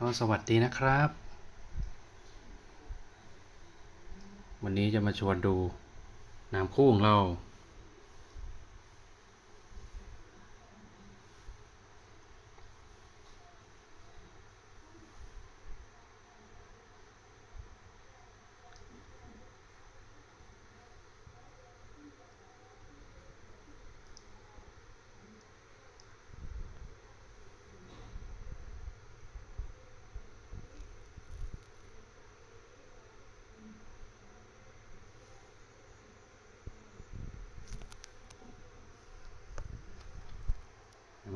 ก็สวัสดีนะครับ วันนี้จะมาชวนดูน้ำคู่ของเรา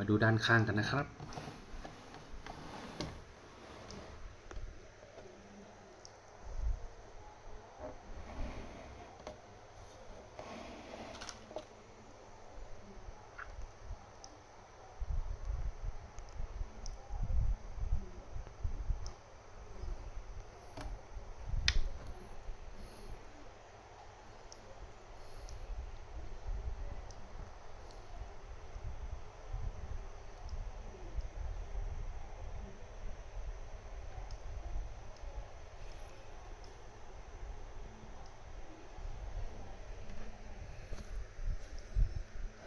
มาดูด้านข้างกันนะครับ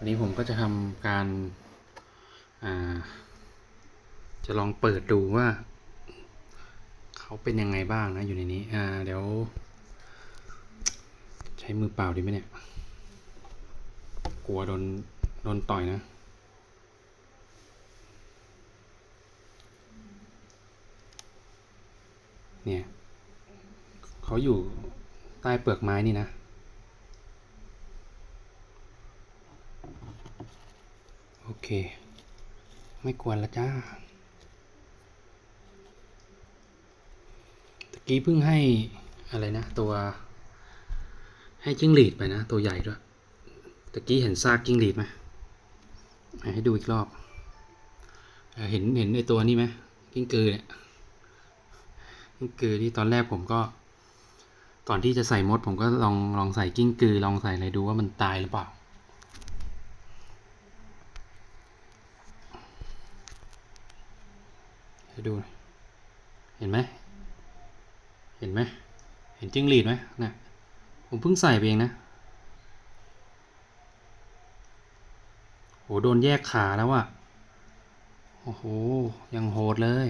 นนี้ผมก็จะทำการาจะลองเปิดดูว่า เขาเป็นยังไงบ้างนะอยู่ในนี้อ่าเดี๋ยว ใช้มือเปล่าดีไหมเนี่ย กลัวโดนโดนต่อยนะเนี่ย เขาอยู่ใต้เปลือกไม้นี่นะ อเค ไม่กวนละจ้า ตะกี้เพิ่งให้อะไรนะ ตัว ให้จิ้งหรีดไปนะ ตัวใหญ่ด้วย ตะกี้เห็นซากจิ้งหรีดไหมให้ดูอีกรอบเอเห็นเห็นไอตัวนี้ไหมกิ้งกือเนี่ยกิ้งกือที่ตอนแรกผมก็ ก่อนที่จะใส่มด ผมก็ลองลองใส่กิ้งกือลองใส่อะไรดูว่ามันตายหรือเปล่า ให้ดู เห็นไหม เห็นไหม เห็นจิ้งหรีดไหมนะผมเพิ่งใส่ไปเองนะ โห โดนแยกขาแล้วอะโอ้โห ยังโหดเลย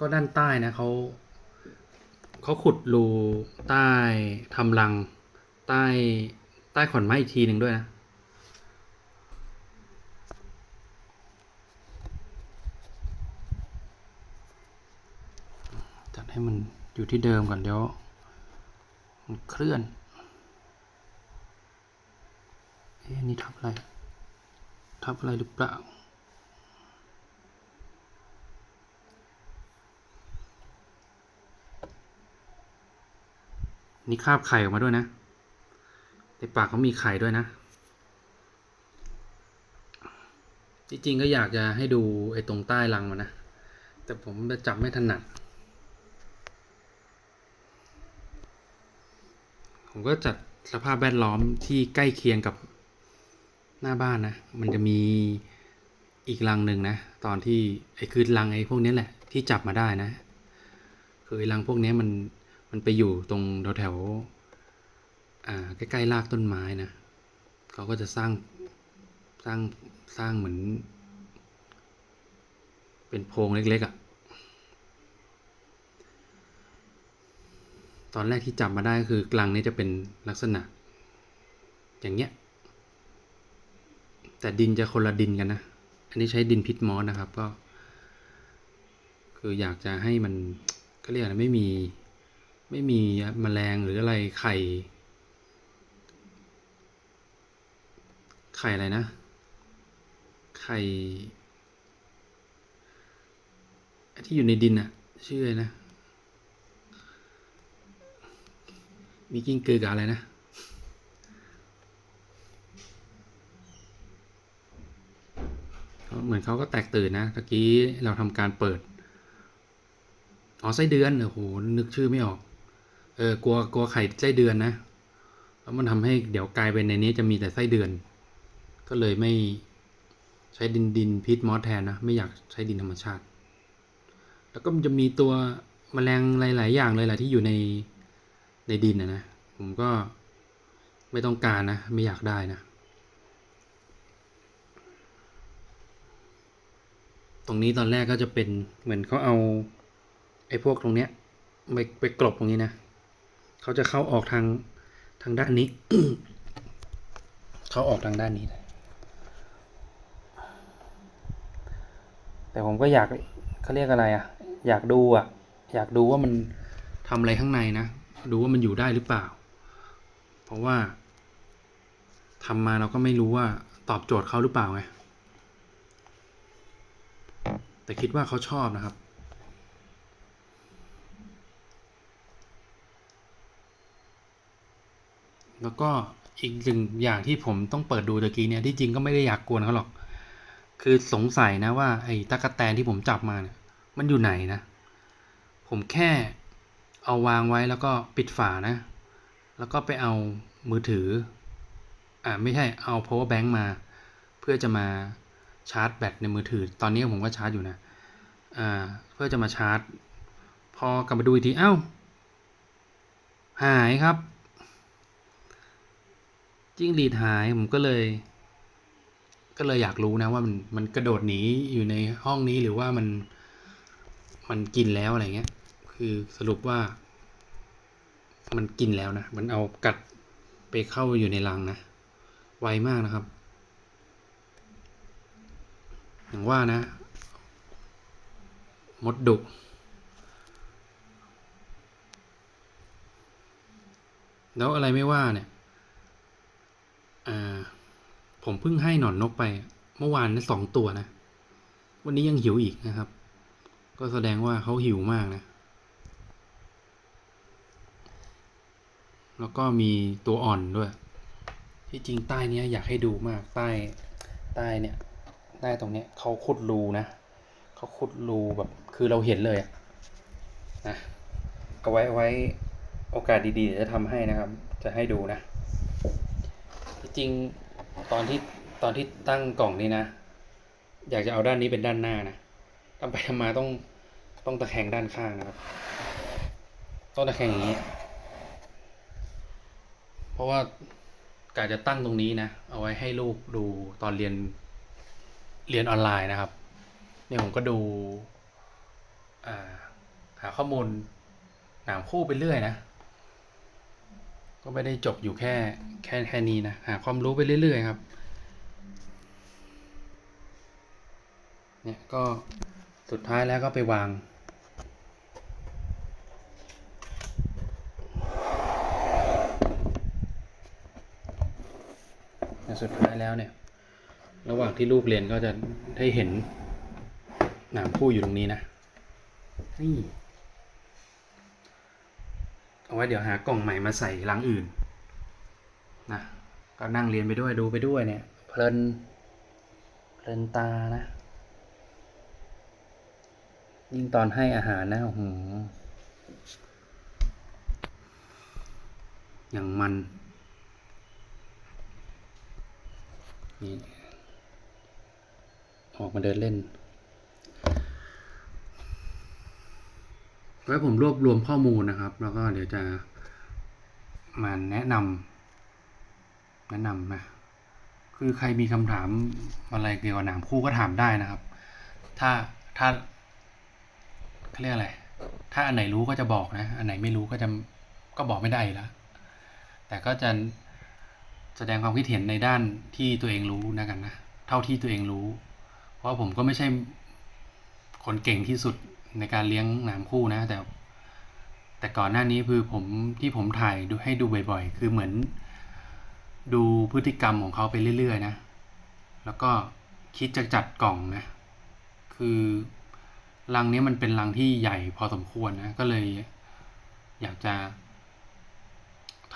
ก็ด้านใต้นะเขาเขาขุดรูใต้ทำรัง ใต้ใต้ขอนไม้อีกทีหนึ่งด้วยนะจัดให้มันอยู่ที่เดิมก่อนเดี๋ยวมันเคลื่อนเอ๊ะนี่ทับอะไร ทับอะไรหรือเปล่า นี่คาบไข่ออกมาด้วยนะ ในปากเขามีไข่ด้วยนะ จริงๆก็อยากจะให้ดูไอ้ตรงใต้รังมันนะ แต่ผมจะจับไม่ถนัด ผมก็จัดสภาพแวดล้อมที่ใกล้เคียงกับหน้าบ้านนะ มันจะมีอีกรังหนึ่งนะ ตอนที่ไอ้คือรังไอ้พวกนี้แหละที่จับมาได้นะ คือไอ้รังพวกนี้มัน มันไปอยู่ตรงแถวแถวๆใกล้ๆรากต้นไม้นะเขาก็จะสร้างสร้างสร้างเหมือน เป็นโพรงเล็ก ๆอะ่ะตอนแรกที่จับมาได้ก็คือกลังนี้จะเป็นลักษณะ อย่างเงี้ย แต่ดินจะคนละดินกันนะ อันนี้ใช้ดินพิษมอสนะครับก็ คืออยากจะให้มันก็เรียกอะไรไม่มี ไม่มีแมลงหรืออะไรไข่ไข่อะไรนะ ไข่ที่อยู่ในดินอะชื่ออะไรนะ มีกิ้งกือกับอะไรนะ เหมือนเขาก็แตกตื่นนะตะกี้เราทำการเปิด อ๋อไส้เดือน โอ้โห นึกชื่อไม่ออก เออกลัวกลัวไข่ไส้เดือนนะ แล้วมันทำให้เดี๋ยวกลายเป็นในนี้จะมีแต่ไส้เดือน ก็เลยไม่ใช้ดินดินพิษมอสแทนนะ ไม่อยากใช้ดินธรรมชาติ แล้วก็มันจะมีตัวแมลงหลาย ๆ อย่างเลยแหละที่อยู่ในในดินนะนะ ผมก็ไม่ต้องการนะ ไม่อยากได้นะ ตรงนี้ตอนแรกก็จะเป็นเหมือนเขาเอาไอ้พวกตรงเนี้ยไปไปกลบตรงนี้นะ เขาจะเข้าออกทางทางด้านนี้ เขาออกทางด้านนี้นะแต่ผมก็อยากเขาเรียกอะไรอะ่ะ อยากดูอะ่ะ อยากดูว่ามันทำอะไรข้างในนะ ดูว่ามันอยู่ได้หรือเปล่า เพราะว่าทำมาเราก็ไม่รู้ว่าตอบโจทย์เขาหรือเปล่าไงแต่คิดว่าเขาชอบนะครับ แล้วก็อีกหนึ่งอย่างที่ผมต้องเปิดดูตะกี้เนี่ยที่จริงก็ไม่ได้อยากกวนเขาหรอก คือสงสัยนะว่าไอ้ตะกะแตนที่ผมจับมาเนี่ยมันอยู่ไหนนะ ผมแค่เอาวางไว้แล้วก็ปิดฝานะ แล้วก็ไปเอามือถือ อ่าไม่ใช่เอา power bank มา เพื่อจะมาชาร์จแบตในมือถือ ตอนนี้ผมก็ชาร์จอยู่นะ อ่า เพื่อจะมาชาร์จ พอกลับมาดูอีกที เอ้า หายครับ จิ้งหรีดหายผมก็เลย ก็เลยอยากรู้นะว่ามันมันกระโดดหนีอยู่ในห้องนี้หรือว่ามันมันกินแล้วอะไรเงี้ย คือสรุปว่า มันกินแล้วนะ มันเอากัดไปเข้าอยู่ในรังนะ ไวมากนะครับ อย่างว่านะ มดดุแล้วอะไรไม่ว่าเนี่ย อ่า ผมเพิ่งให้หนอนนกไป เมื่อวานนะสองตัวนะ วันนี้ยังหิวอีกนะครับ ก็แสดงว่าเขาหิวมากนะ แล้วก็มีตัวอ่อนด้วย ที่จริงใต้เนี้ยอยากให้ดูมากใต้ใต้เนี่ยใต้ตรงเนี้ยเขาขุดรูนะเขาขุดรูแบบคือเราเห็นเลยอะนะเอาไว้ไว้โอกาสดีๆเดี๋ยวจะทำให้นะครับ จะให้ดูนะ จริงตอนที่ตอนที่ตั้งกล่องนี้นะ อยากจะเอาด้านนี้เป็นด้านหน้านะทำไปทำมาต้องต้องตะแคงด้านข้างนะครับ ต้องตะแคงอย่างนี้ เพราะว่ากาจะตั้งตรงนี้นะ เอาไว้ให้ลูกดูตอนเรียนเรียนออนไลน์นะครับ เนี่ยผมก็ดูหาข้อมูลหนามคู่ไปเรื่อยนะ ก็ไม่ได้จบอยู่แค่แค่แค่นี้นะ หาความรู้ไปเรื่อย ๆ ครับ เนี่ยก็สุดท้ายแล้วก็ไปวาง สุดท้ายแล้วเนี่ย ระหว่างที่ลูกเรียนก็จะได้เห็นหนามคู่อยู่ตรงนี้นะ นี่ เอาไว้เดี๋ยวหากล่องใหม่มาใส่ลังอื่นนะก็นั่งเรียนไปด้วยดูไปด้วยเนี่ย เพลิน เพลินตานะ ยิ่งตอนให้อาหารนะโอ้โหอย่างมันนี่ออกมาเดินเล่น ไว้ผมรวบรวมข้อมูลนะครับ แล้วก็เดี๋ยวจะมาแนะนำแนะนำนะคือใครมีคำถามอะไรเกี่ยวกับหนามคู่ก็ถามได้นะครับ ถ้าถ้าเขาเรียกอะไร ถ้าอันไหนรู้ก็จะบอกนะ อันไหนไม่รู้ก็จะก็บอกไม่ได้แล้ว แต่ก็จะแสดงความคิดเห็นในด้านที่ตัวเองรู้นะกันนะ เท่าที่ตัวเองรู้ เพราะผมก็ไม่ใช่คนเก่งที่สุด ในการเลี้ยงหนามคู่นะ แต่ แต่ก่อนหน้านี้คือผมที่ผมถ่ายดูให้ดูบ่อยๆ คือเหมือน ดูพฤติกรรมของเขาไปเรื่อยๆนะ แล้วก็คิดจะจัดกล่องนะ คือรังนี้มันเป็นรังที่ใหญ่พอสมควรนะ ก็เลย อยากจะ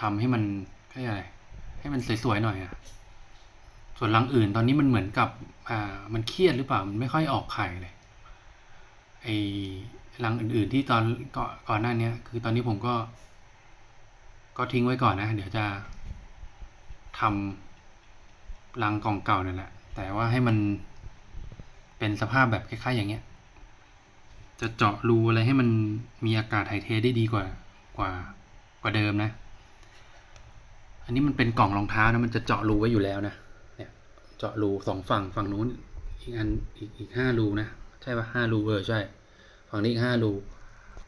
ทำให้มันให้อะไร ให้มันสวยๆหน่อยอะส่วนรังอื่นตอนนี้มันเหมือนกับ อ่า มันเครียดหรือเปล่า มันไม่ค่อยออกไข่เลย ไอ้รังอื่น ๆ ที่ตอนก่อนก่อนหน้าเนี้ยคือตอนนี้ผมก็ ก็ทิ้งไว้ก่อนนะ เดี๋ยวจะทำรังกล่องเก่านั่นแหละ แต่ว่าให้มันเป็นสภาพแบบคล้าย ๆ อย่างเงี้ย จะเจาะรูอะไรให้มันมีอากาศถ่ายเทได้ดีกว่ากว่ากว่าเดิมนะ อันนี้มันเป็นกล่องรองเท้านะ มันจะเจาะรูไว้อยู่แล้วนะ เนี่ย เจาะรูสองฝั่งฝั่งนู้นอีกอันอีกอีกห้ารูนะ ใช่ปะห้ารูเออใช่ ฝั่งนี้อีกห้ารู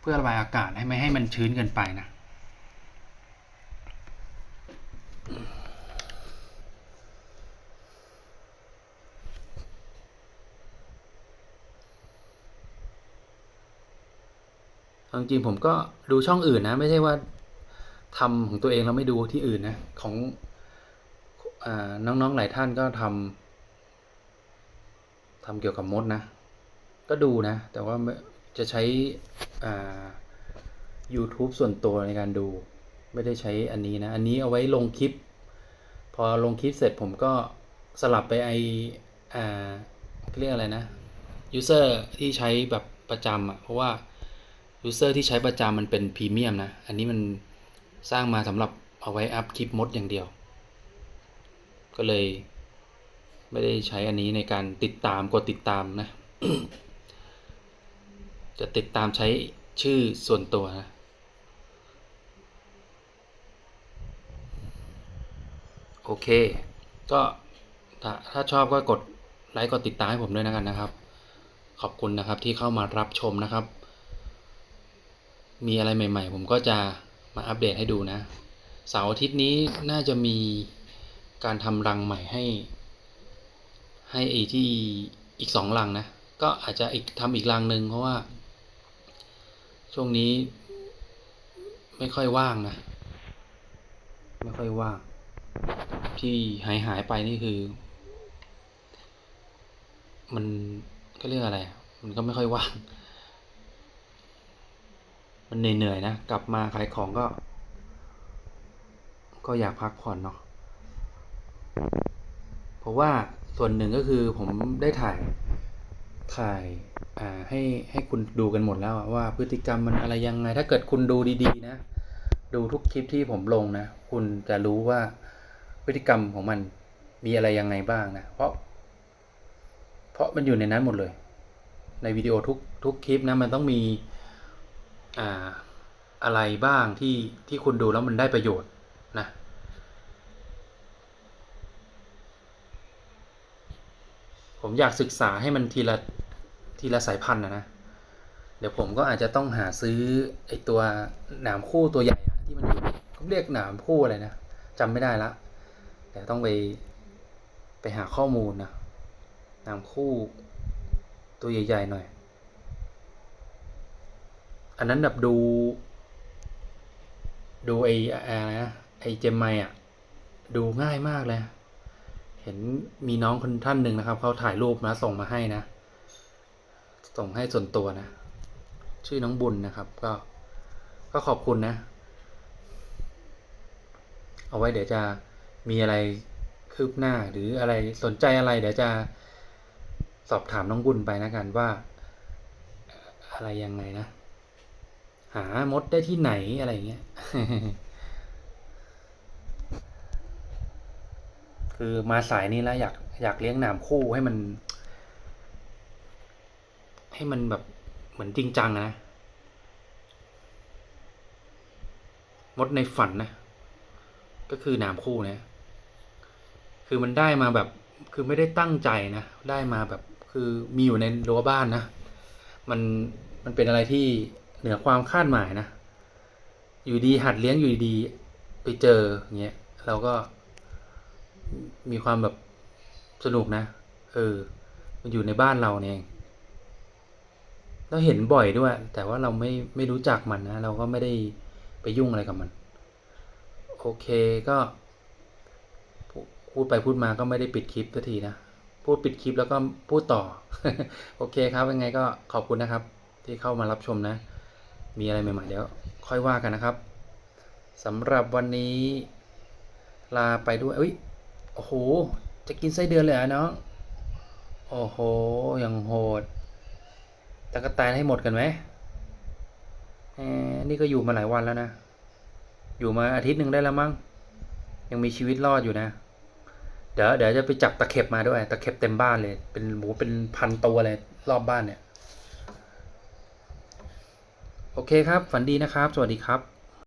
เพื่อระบายอากาศให้ไม่ให้มันชื้นเกินไปนะจริงผมก็ดูช่องอื่นนะ ไม่ใช่ว่าทำของตัวเองแล้วไม่ดูที่อื่นนะ ของอน้องๆหลายท่านก็ทำทำเกี่ยวกับมดนะ ก็ดูนะ แต่ว่าจะใช้อ่า YouTube ส่วนตัวในการดู ไม่ได้ใช้อันนี้นะ อันนี้เอาไว้ลงคลิป พอลงคลิปเสร็จผมก็สลับไปไออ่าเรียกอะไรนะยูเซอร์ที่ใช้แบบประจำอะเพราะว่ายูเซอร์ที่ใช้ประจำมันเป็นพรีเมียมนะ อันนี้มันสร้างมาสำหรับเอาไว้อัพคลิปมดอย่างเดียว ก็เลยไม่ได้ใช้อันนี้ในการติดตามกดติดตามนะ จะติดตามใช้ชื่อส่วนตัวนะโอเค ก็ถ้าถ้าชอบก็กดไลค์กดติดตามให้ผมด้วยนะกันนะครับ ขอบคุณนะครับที่เข้ามารับชมนะครับ มีอะไรใหม่ ๆ ผมก็จะมาอัปเดตให้ดูนะ เสาร์อาทิตย์นี้น่าจะมีการทำรังใหม่ให้ ให้ไอที่อีกสองรังนะ ก็อาจจะอีกทำอีกรังหนึ่งเพราะว่า ช่วงนี้ ไม่ค่อยว่างนะ ไม่ค่อยว่าง ที่หายหายไปนี่คือ มันก็เรียกอะไร มันก็ไม่ค่อยว่าง มันเหนื่อยๆนะ กลับมาขายของก็ ก็อยากพักผ่อนเนาะเพราะว่าส่วนหนึ่งก็คือผมได้ถ่าย ถ่ายอ่าให้ให้คุณดูกันหมดแล้วว่าพฤติกรรมมันอะไรยังไง ถ้าเกิดคุณดูดีๆนะ ดูทุกคลิปที่ผมลงนะ คุณจะรู้ว่าพฤติกรรมของมันมีอะไรยังไงบ้างนะ เพราะ เพราะมันอยู่ในนั้นหมดเลย ในวิดีโอทุกทุกคลิปนะมันต้องมีอ่าอะไรบ้างที่ที่คุณดูแล้วมันได้ประโยชน์นะผมอยากศึกษาให้มันทีละ ทีละสายพันธุ์นะนะ เดี๋ยวผมก็อาจจะต้องหาซื้อไอตัวหนามคู่ตัวใหญ่ที่มันอยู่เขาเรียกหนามคู่อะไรนะจำไม่ได้ละ แต่ต้องไปไปหาข้อมูลนะหนามคู่ตัวใหญ่ๆหน่อย อันนั้นแบบดู ดูไออะไรนะไอเจมไมอะดูง่ายมากเลย เห็นมีน้องคนท่านหนึ่งนะครับเขาถ่ายรูปมาส่งมาให้นะ ส่งให้ส่วนตัวนะ ชื่อน้องบุญนะครับ ก็ ก็ขอบคุณนะ เอาไว้เดี๋ยวจะมีอะไรคืบหน้าหรืออะไรสนใจอะไร เดี๋ยวจะสอบถามน้องบุญไปนะกันว่า อะไรยังไงนะ หามดได้ที่ไหนอะไรอย่างเงี้ยคือมาสายนี้แล้วอยากอยากเลี้ยงหนามคู่ให้มัน ให้มันแบบเหมือนจริงจังนะ มดในฝันนะ ก็คือหนามคู่เนี่ยคือมันได้มาแบบคือไม่ได้ตั้งใจนะ ได้มาแบบคือมีอยู่ในรั้วบ้านนะ มันมันเป็นอะไรที่เหนือความคาดหมายนะ อยู่ดีหัดเลี้ยงอยู่ดีไปเจออย่างเงี้ยเราก็มีความแบบสนุกนะ เออ มันอยู่ในบ้านเราเนี่ยเอง เราเห็นบ่อยด้วย แต่ว่าเราไม่ไม่รู้จักมันนะ เราก็ไม่ได้ไปยุ่งอะไรกับมัน โอเคก็พูดไปพูดมาก็ไม่ได้ปิดคลิปสักทีนะ พูดปิดคลิปแล้วก็พูดต่อ โอเคครับยังไงก็ขอบคุณนะครับ ที่เข้ามารับชมนะ มีอะไรใหม่ๆเดี๋ยวค่อยว่ากันนะครับสำหรับวันนี้ลาไปด้วยอุ้ยโอ้โห จะกินไส้เดือนเลยเหรอะน้องโอ้โห อยังโหด ตะกะแตนให้หมดกันไหมแหมนี่ก็อยู่มาหลายวันแล้วนะ อยู่มาอาทิตย์หนึ่งได้แล้วมั้ง ยังมีชีวิตรอดอยู่นะ เดี๋ยวเดี๋ยวจะไปจับตะเข็บมาด้วย ตะเข็บเต็มบ้านเลย เป็นหมูเป็นพันตัวเลยรอบบ้านเนี่ย โอเคครับ ฝันดีนะครับ สวัสดีครับ